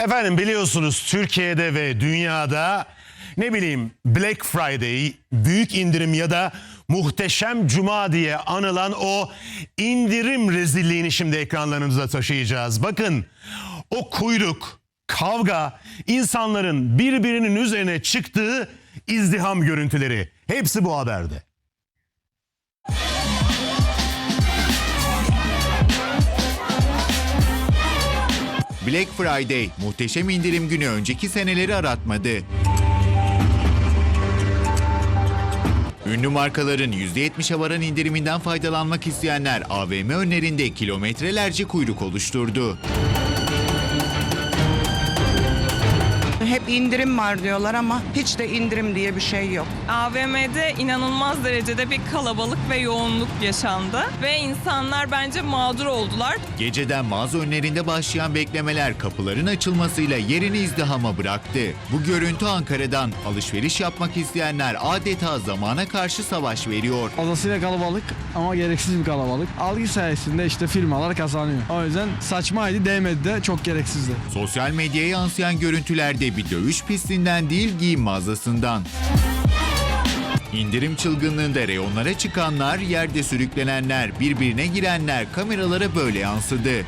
Efendim biliyorsunuz Türkiye'de ve dünyada ne bileyim Black Friday, büyük indirim ya da muhteşem cuma diye anılan o indirim rezilliğini şimdi ekranlarınıza taşıyacağız. Bakın o kuyruk, kavga, insanların birbirinin üzerine çıktığı izdiham görüntüleri. Hepsi bu haberde. Black Friday muhteşem indirim günü önceki seneleri aratmadı. Ünlü markaların %70'e varan indiriminden faydalanmak isteyenler AVM önlerinde kilometrelerce kuyruk oluşturdu. Hep indirim var diyorlar ama hiç de indirim diye bir şey yok. AVM'de inanılmaz derecede bir kalabalık ve yoğunluk yaşandı ve insanlar bence mağdur oldular. Geceden mağaza önlerinde başlayan beklemeler kapıların açılmasıyla yerini izdihama bıraktı. Bu görüntü Ankara'dan alışveriş yapmak isteyenler adeta zamana karşı savaş veriyor. Fazlasıyla kalabalık ama gereksiz bir kalabalık. Algı sayesinde işte firmalar kazanıyor. O yüzden saçmaydı, değmedi de çok gereksizdi. Sosyal medyaya yansıyan görüntülerde bir dövüş pistinden değil giyim mağazasından. İndirim çılgınlığında reyonlara çıkanlar, yerde sürüklenenler, birbirine girenler kameralara böyle yansıdı.